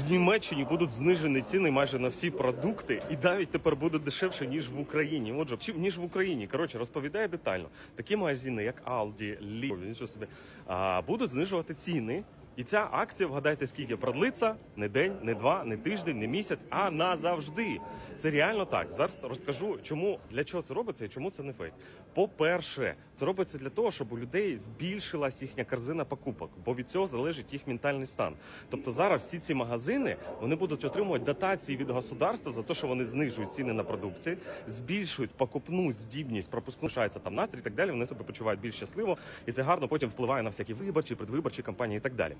в Німеччині будуть знижені ціни майже на всі продукти, і навіть тепер буде дешевше ніж в Україні. Отже, всі- ніж в Україні. Коротше, розповідає детально. Такі магазини, як Aldi, Lidl, собі, будуть знижувати ціни. І ця акція, вгадайте, скільки продлиться не день, не два, не тиждень, не місяць, а назавжди. Це реально так. Зараз розкажу, чому для чого це робиться і чому це не фейк. По-перше, це робиться для того, щоб у людей збільшилась їхня корзина покупок, бо від цього залежить їх ментальний стан. Тобто зараз всі ці магазини вони будуть отримувати дотації від государства за те, що вони знижують ціни на продукцію, збільшують покупну здібність, пропускну лишається там настрій і так далі. Вони себе почувають більш щасливо, і це гарно потім впливає на всякі виборчі, предвиборчі кампанії і так далі.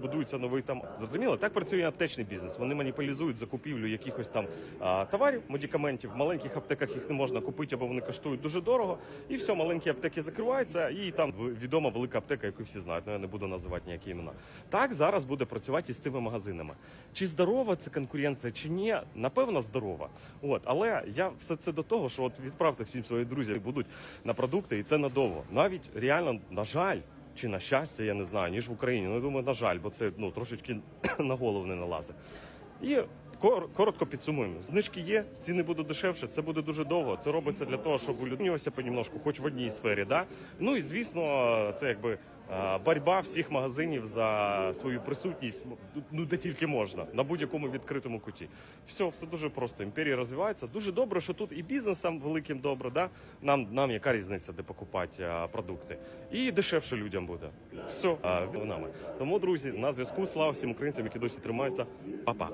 будується новий там. Зрозуміло, так працює аптечний бізнес. Вони маніпулізують закупівлю якихось там а, товарів, медикаментів. В маленьких аптеках їх не можна купити, або вони коштують дуже дорого. І все, маленькі аптеки закриваються, і там відома велика аптека, яку всі знають. Ну я не буду називати ніякі імена. Так зараз буде працювати і з цими магазинами. Чи здорова це конкуренція, чи ні? Напевно, здорова. От, але я все це до того, що от відправте всім своїх друзів будуть на продукти, і це надовго. Навіть реально, на жаль. Чи на щастя, я не знаю, ніж в Україні. Ну, я думаю, на жаль, бо це ну трошечки на голову не налазить. І коротко підсумуємо. Знижки є, ціни будуть дешевше, це буде дуже довго. Це робиться для того, щоб улюднювався понемножку, хоч в одній сфері. Да? Ну і звісно, це якби боротьба всіх магазинів за свою присутність, ну де тільки можна, на будь-якому відкритому куті. Все, все дуже просто. Імперія розвивається. Дуже добре, що тут і бізнесам великим добре. Да? Нам, нам яка різниця, де покупати продукти, і дешевше людям буде. Все, а, нами. Тому, друзі, на зв'язку. Слава всім українцям, які досі тримаються. Па-па.